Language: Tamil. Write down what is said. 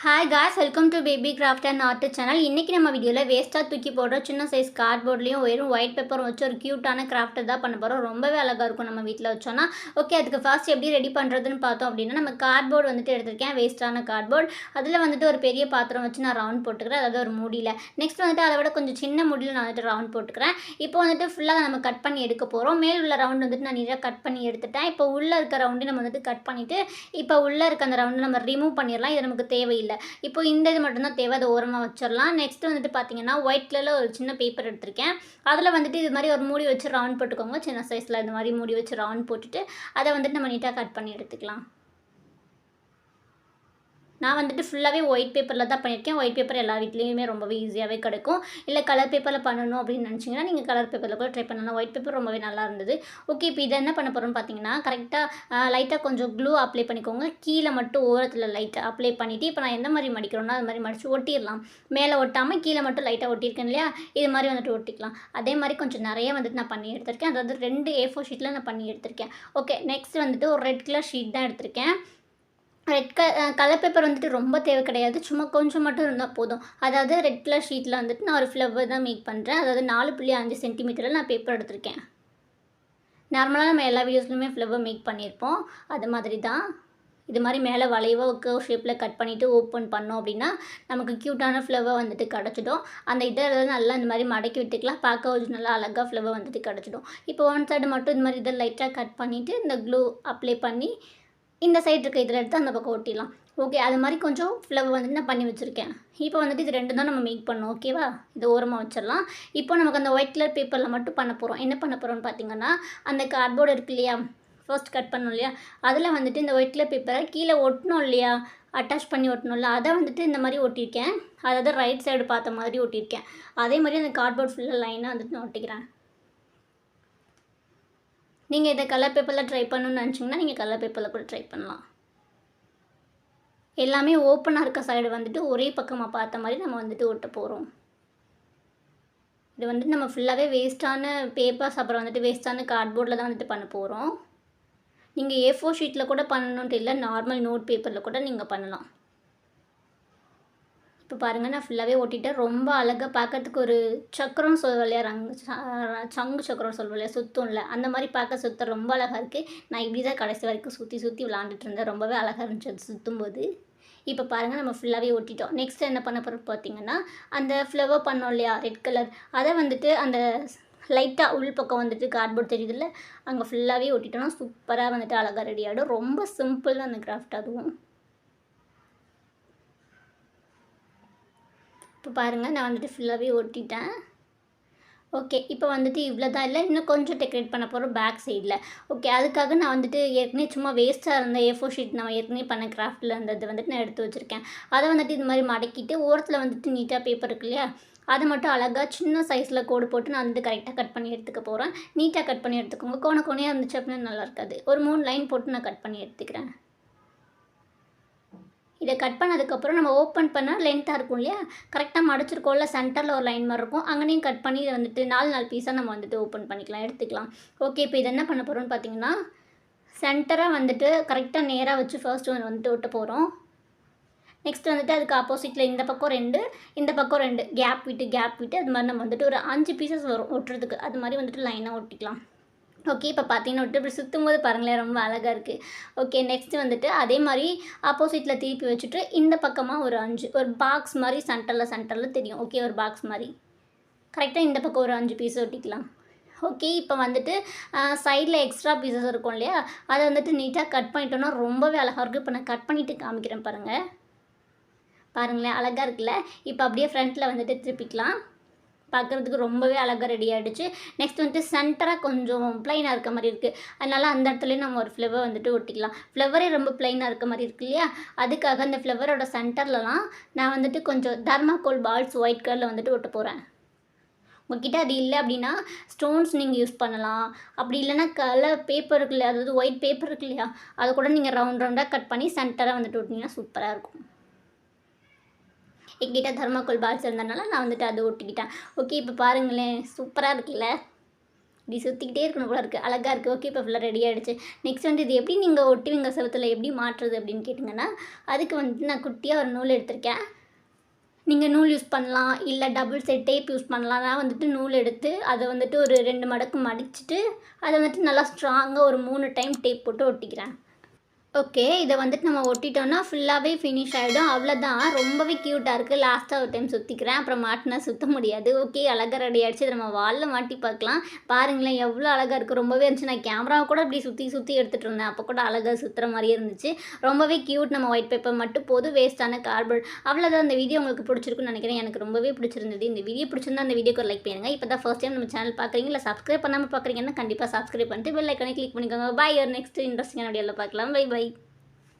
Hi guys welcome to baby craft and art channel இன்றைக்கி நம்ம வீடியோவில் வேஸ்ட்டாக தூக்கி போடுற சின்ன சைஸ் கார்ட்போர்ட்லேயும் வெறும் ஒயிட் பேப்பரும் வச்சு ஒரு க்யூட்டான கிராஃப்ட் தான் பண்ண போகிறோம் ரொம்பவே அழகாக இருக்கும் நம்ம வீட்டில் வச்சோன்னா ஓகே அதுக்கு ஃபர்ஸ்ட் எப்படி ரெடி பண்ணுறதுன்னு பார்த்தோம் அப்படின்னா நம்ம கார்ட்போர்டு வந்துட்டு எடுத்திருக்கேன் வேஸ்ட்டான கார்ட்போர்ட் அதில் வந்துட்டு ஒரு பெரிய பாத்திரம் வச்சு நான் ரவுண்ட் போட்டுக்கிறேன் அதாவது ஒரு மூடியில். நெக்ஸ்ட் வந்துட்டு அதை விட கொஞ்சம் சின்ன முடியில் நான் வந்துட்டு ரவுண்ட் போட்டுக்கிறேன். இப்போ வந்துட்டு ஃபுல்லாக நம்ம கட் பண்ணி எடுக்க போகிறோம் மேல் உள்ள ரவுண்ட் வந்துட்டு நான் நீட்டாக கட் பண்ணி எடுத்துட்டேன். இப்போ உள்ளே இருக்க ரவுண்டு நம்ம வந்துட்டு கட் பண்ணிவிட்டு இப்போ உள்ளே இருக்க அந்த ரவுண்டு நம்ம ரிமூவ் பண்ணிடலாம். இது நமக்கு தேவையில்லை. இல்லை. இப்போ இந்த இது மட்டும்தான் தேவை அதை ஓரமாக வச்சிடலாம் நெக்ஸ்ட் வந்துட்டு பார்த்தீங்கன்னா ஒயிட் கலரில் ஒரு சின்ன பேப்பர் எடுத்திருக்கேன். அதில் வந்துட்டு இது மாதிரி ஒரு மூடி வச்சு ரவுண்ட் போட்டுக்கோங்க. சின்ன சைஸில் இந்த மாதிரி மூடி வச்சு ரவுண்ட் போட்டுட்டு அதை வந்துட்டு நம்ம நீட்டாக கட் பண்ணி எடுத்துக்கலாம். நான் வந்துட்டு ஃபுல்லாகவே ஒயிட் பேப்பரில் தான் பண்ணியிருக்கேன். ஒயிட் பேப்பர் எல்லா வீட்லேயுமே ரொம்பவே ஈஸியாகவே கிடைக்கும். இல்லை கலர் பேப்பரில் பண்ணணும் அப்படின்னு நினச்சிங்கன்னா நீங்கள் கலர் பேப்பரில் கூட ட்ரை பண்ணலாம். ஒயிட் பேப்பர் ரொம்பவே நல்லா இருந்தது. ஓகே இப்போ இதை என்ன பண்ண போகிறோம்னு பார்த்தீங்கன்னா கரெக்டாக லைட்டாக கொஞ்சம் க்ளூ அப்ளை பண்ணிக்கோங்க. கீழே மட்டும் ஓரத்தில் லைட்டாக அப்ளை பண்ணிவிட்டு இப்போ நான் எந்த மாதிரி மடிக்கிறோன்னா அது மாதிரி மடித்து ஒட்டிடலாம். மேலே ஒட்டாமல் கீழே மட்டும் லைட்டாக ஒட்டியிருக்கேன் இல்லையா? இது மாதிரி வந்துட்டு ஒட்டிக்கலாம். அதே மாதிரி கொஞ்சம் நிறைய வந்துட்டு நான் பண்ணி எடுத்திருக்கேன். அதாவது ரெண்டு ஏ ஃபோர் ஷீட்டில் நான் பண்ணி எடுத்திருக்கேன். ஓகே நெக்ஸ்ட் வந்துட்டு ஒரு ரெட் கலர் ஷீட் தான் எடுத்திருக்கேன். ரெட் க கலர் பேப்பர் வந்துட்டு ரொம்ப தேவை கிடையாது. சும்மா கொஞ்சம் மட்டும் இருந்தால் போதும். அதாவது ரெட் கலர் ஷீட்டில் வந்துட்டு நான் ஒரு ஃப்ளவர் தான் மேக் பண்ணுறேன் அதாவது நாலு புள்ளி அஞ்சு சென்டிமீட்டரில் நான் பேப்பர் எடுத்திருக்கேன். நார்மலாக நம்ம எல்லா வீடியோஸ்லையுமே ஃப்ளவர் மேக் பண்ணியிருப்போம் அது மாதிரி தான். இது மாதிரி மேலே வளைவாக ஷேப்பில் கட் பண்ணிவிட்டு ஓப்பன் பண்ணோம் அப்படின்னா நமக்கு க்யூட்டான ஃப்ளவர் வந்துட்டு கிடச்சிடும். அந்த இதை நல்லா இந்த மாதிரி மடக்கி விட்டுக்கலாம். பார்க்க ஒரு நல்லா அழகாக ஃப்ளவர் வந்துட்டு கிடச்சிடும். இப்போ ஒன் சைடு மட்டும் இந்த மாதிரி இதை லைட்டாக கட் பண்ணிவிட்டு இந்த க்ளூ அப்ளை பண்ணி இந்த சைடு இருக்க இதில் எடுத்து அந்த பக்கம் ஒட்டிடலாம். ஓகே அது மாதிரி கொஞ்சம் ஃப்ளவர் வந்துட்டு நான் பண்ணி வச்சுருக்கேன். இப்போ வந்துட்டு இது ரெண்டு தான் நம்ம மேக் பண்ணோம் ஓகேவா இது ஓரமாக வச்சிடலாம். இப்போ நமக்கு அந்த ஒயிட் கலர் பேப்பரில் மட்டும் பண்ண போகிறோம் என்ன பண்ண போகிறோம்னு பார்த்தீங்கன்னா அந்த கார்ட்போர்டு இருக்கு இல்லையா? ஃபர்ஸ்ட் கட் பண்ணோம் இல்லையா? அதில் வந்துட்டு இந்த ஒயிட் கலர் பேப்பரை கீழே ஒட்டணும் இல்லையா? அட்டாச் பண்ணி ஒட்டணும்ல அதை வந்துட்டு இந்த மாதிரி ஒட்டியிருக்கேன். அதாவது ரைட் சைடு பார்த்த மாதிரி ஒட்டியிருக்கேன். அதே மாதிரி அந்த கார்ட்போர்ட் ஃபுல்லாக லைனாக வந்துட்டு நான் ஒட்டிக்கிறேன். நீங்கள் இதை கலர் பேப்பரில் ட்ரை பண்ணணும்னு நினச்சிங்கன்னா நீங்கள் கலர் பேப்பரில் கூட ட்ரை பண்ணலாம். எல்லாமே ஓப்பனாக இருக்க சைடு வந்துட்டு ஒரே பக்கமாக பார்த்த மாதிரி நம்ம வந்துட்டு ஒட்ட போகிறோம் இது வந்துட்டு நம்ம ஃபுல்லாகவே வேஸ்ட்டான பேப்பர்ஸ் அப்புறம் வந்துட்டு வேஸ்ட்டான கார்ட்போர்டில் தான் வந்துட்டு பண்ண போகிறோம் நீங்கள் ஏ ஃபோர் ஷீட்டில் கூட பண்ணணுன்ட்டு இல்லை நார்மல் நோட் பேப்பரில் கூட நீங்கள் பண்ணலாம். இப்போ பாருங்கள் நான் ஃபுல்லாகவே ஓட்டிட்டேன். ரொம்ப அழகாக பார்க்கறதுக்கு ஒரு சக்கரம் சொல்வலையா ரங் சங்கு சக்கரம் சொல்வலையா சுத்தம்ல அந்த மாதிரி பார்க்க சுத்த ரொம்ப அழகாக இருக்குது நான் இப்படி தான் கடைசி வரைக்கும் சுற்றி சுற்றி விளாண்டுட்டு இருந்தேன். ரொம்பவே அழகாக இருந்துச்சு அது சுற்றும் போது இப்போ பாருங்கள் நம்ம ஃபுல்லாகவே ஒட்டிட்டோம் நெக்ஸ்ட் என்ன பண்ண போகிறோம் பார்த்தீங்கன்னா அந்த ஃப்ளவர் பண்ணோம் இல்லையா ரெட் கலர் அதை வந்துட்டு அந்த லைட்டாக உள் பக்கம் வந்துட்டு கார்ட்போர்ட் தெரியுதுல்ல அங்கே ஃபுல்லாகவே ஒட்டிட்டோம்னா சூப்பராக வந்துட்டு அழகாக ரெடி ஆகிடும் ரொம்ப சிம்பிள் அந்த கிராஃப்ட் அதுவும். இப்போ பாருங்கள் நான் வந்துட்டு ஃபுல்லாகவே ஒட்டிட்டேன் ஓகே இப்போ வந்துட்டு இவ்வளோ தான் இல்லை இன்னும் கொஞ்சம் டெக்கரேட் பண்ண போகிறோம் பேக் சைடில் ஓகே அதுக்காக நான் வந்துட்டு ஏற்கனவே சும்மா வேஸ்ட்டாக இருந்த ஏ ஃபோர் ஷீட் நம்ம ஏற்கனவே பண்ண கிராஃப்டில் இருந்தது வந்துட்டு நான் எடுத்து வச்சுருக்கேன். அதை வந்துட்டு இது மாதிரி மடக்கிட்டு ஓரத்தில் வந்துட்டு நீட்டாக பேப்பர் இருக்கு இல்லையா? அதை மட்டும் அழகாக சின்ன சைஸில் கோடு போட்டு நான் வந்துட்டு கரெக்டாக கட் பண்ணி எடுத்துக்க போகிறேன் நீட்டாக கட் பண்ணி எடுத்துக்கோங்க. கோண கோணையாக இருந்துச்சு அப்படின்னா நல்லா இருக்காது. ஒரு மூணு லைன் போட்டு நான் கட் பண்ணி எடுத்துக்கிறேன். இதை கட் பண்ணதுக்கப்புறம் நம்ம ஓப்பன் பண்ணால் லென்த்தாக இருக்கும் இல்லையா? கரெக்டாக மடிச்சிருக்கோம்ல சென்டரில் ஒரு லைன் மாதிரி இருக்கும். அங்கேயும் கட் பண்ணி இதை வந்துட்டு நாலு நாலு பீஸாக நம்ம வந்துட்டு ஓப்பன் பண்ணிக்கலாம் எடுத்துக்கலாம். ஓகே இப்போ இது என்ன பண்ண போகிறோம்னு பார்த்தீங்கன்னா சென்டராக வந்துட்டு கரெக்டாக நேராக வச்சு ஃபர்ஸ்ட் ஒன்று வந்துட்டு ஒட்ட போகிறோம் நெக்ஸ்ட் வந்துட்டு அதுக்கு ஆப்போசிட்டில் இந்த பக்கம் ரெண்டு இந்த பக்கம் ரெண்டு. கேப் விட்டு கேப் விட்டு அது மாதிரி நம்ம வந்துட்டு ஒரு அஞ்சு பீசஸ் வரும் ஒட்டுறதுக்கு. அது மாதிரி வந்துட்டு லைனாக ஒட்டிக்கலாம். ஓகே இப்போ பார்த்தீங்கன்னா விட்டு இப்படி சுற்றும் போது பாருங்களேன் ரொம்ப அழகாக இருக்குது ஓகே நெக்ஸ்ட் வந்துட்டு அதே மாதிரி ஆப்போசிட்டில் திருப்பி வச்சுட்டு இந்த பக்கமாக ஒரு அஞ்சு ஒரு பாக்ஸ் மாதிரி சென்டரில் சென்டரில் தெரியும். ஓகே ஒரு பாக்ஸ் மாதிரி. கரெக்டாக இந்த பக்கம் ஒரு அஞ்சு பீஸ் ஒட்டிக்கலாம். ஓகே இப்போ வந்துட்டு சைடில் எக்ஸ்ட்ரா பீசஸ் இருக்கும் இல்லையா? அதை வந்துட்டு நீட்டாக கட் பண்ணிட்டோன்னா ரொம்பவே அழகாக இருக்குது இப்போ நான் கட் பண்ணிவிட்டு காமிக்கிறேன் பாருங்கள் பாருங்களேன் அழகாக இருக்குல்ல? இப்போ அப்படியே ஃப்ரண்ட்டில் வந்துட்டு திருப்பிக்கலாம். பார்க்குறதுக்கு ரொம்பவே அழகாக ரெடி ஆகிடுச்சு நெக்ஸ்ட் வந்துட்டு சென்டராக கொஞ்சம் ப்ளைனாக இருக்க மாதிரி இருக்குது அதனால் அந்த இடத்துலையும் நம்ம ஒரு ஃப்ளவர் வந்துட்டு ஒட்டிக்கலாம். ஃப்ளவரே ரொம்ப ப்ளைனாக இருக்க மாதிரி இருக்கு இல்லையா? அதுக்காக அந்த ஃப்ளவரோட சென்டர்லலாம் நான் வந்துட்டு கொஞ்சம் தர்மாக்கோல் பால்ஸ் ஒயிட் கலரில் வந்துட்டு ஒட்ட போகிறேன் உங்ககிட்ட அது இல்லை அப்படின்னா ஸ்டோன்ஸ் நீங்கள் யூஸ் பண்ணலாம். அப்படி இல்லைன்னா கலர் பேப்பர் இருக்கு இல்லையா அதாவது ஒயிட் பேப்பர் இருக்கு இல்லையா? அதை கூட நீங்கள் ரவுண்ட் ரவுண்டாக கட் பண்ணி சென்டராக வந்துட்டு விட்டிங்கன்னா சூப்பராக இருக்கும். எங்கிட்ட தர்மாக்கோல் பால்ஸ் இருந்தனால நான் வந்துட்டு அதை ஒட்டிக்கிட்டேன். ஓகே இப்போ பாருங்களேன். சூப்பராக இருக்குல்ல? இப்படி சுற்றிக்கிட்டே இருக்கணும் போல இருக்குது அழகாக இருக்குது ஓகே இப்போ ஃபுல்லாக ரெடி ஆகிடுச்சு நெக்ஸ்ட் வந்து இது எப்படி நீங்கள் ஒட்டுவீங்க செவத்தில்? எப்படி மாற்றுறது அப்படின்னு கேட்டிங்கன்னா அதுக்கு வந்துட்டு நான் குட்டியாக ஒரு நூல் எடுத்திருக்கேன். நீங்கள் நூல் யூஸ் பண்ணலாம். இல்லை டபுள் செட் டேப் யூஸ் பண்ணலாம். நான் வந்துட்டு நூல் எடுத்து அதை வந்துட்டு ஒரு ரெண்டு மடக்கு மடிச்சுட்டு அதை வந்துட்டு நல்லா ஸ்ட்ராங்காக ஒரு மூணு டைம் டேப் போட்டு ஒட்டிக்கிறேன். ஓகே இதை வந்துட்டு நம்ம ஒட்டிட்டோம்னா ஃபுல்லாகவே ஃபினிஷ் ஆகிடும் அவ்வளோதான் ரொம்பவே க்யூட்டாக இருக்குது லாஸ்ட்டாக ஒரு டைம் சுற்றிக்கிறேன் அப்புறம் மாட்டினா சுற்ற முடியாது. ஓகே அழகாக ரெடி ஆகிடுச்சு இதை நம்ம வாலில் மாட்டி பார்க்கலாம். பாருங்களேன் எவ்வளோ அழகாக இருக்குது ரொம்பவே இருந்துச்சு. நான் கேமராவை கூட அப்படி சுற்றி சுற்றி எடுத்துகிட்டு இருந்தேன். அப்போ கூட அழகாக சுற்றுற மாதிரியே இருந்துச்சு. ரொம்பவே க்யூட் நம்ம ஒயிட் பேப்பர் மட்டும் போதும். வேஸ்ட்டான கார்பன் அவ்வளோதான் இந்த வீடியோ உங்களுக்கு பிடிச்சிருக்குன்னு நினைக்கிறேன். எனக்கு ரொம்பவே பிடிச்சிருந்தது. இந்த வீடியோ பிடிச்சிருந்தா அந்த வீடியோக்கு ஒரு லைக் பண்ணுங்க. இப்போ தான் ஃபர்ஸ்ட் டைம் நம்ம சேனல் பார்க்குறீங்க இல்லை சப்ஸ்கிரைப் பண்ணாமல் பார்க்குறீங்கன்னா கண்டிப்பாக சப்ஸ்கிரைப் பண்ணிட்டு பெல் ஐக்கனே கிளிக் பண்ணிக்கோங்க. பை ஒரு நெக்ஸ்ட் இன்ட்ரெஸ்டிங்கான வீடியோவில் பார்க்கலாம். By by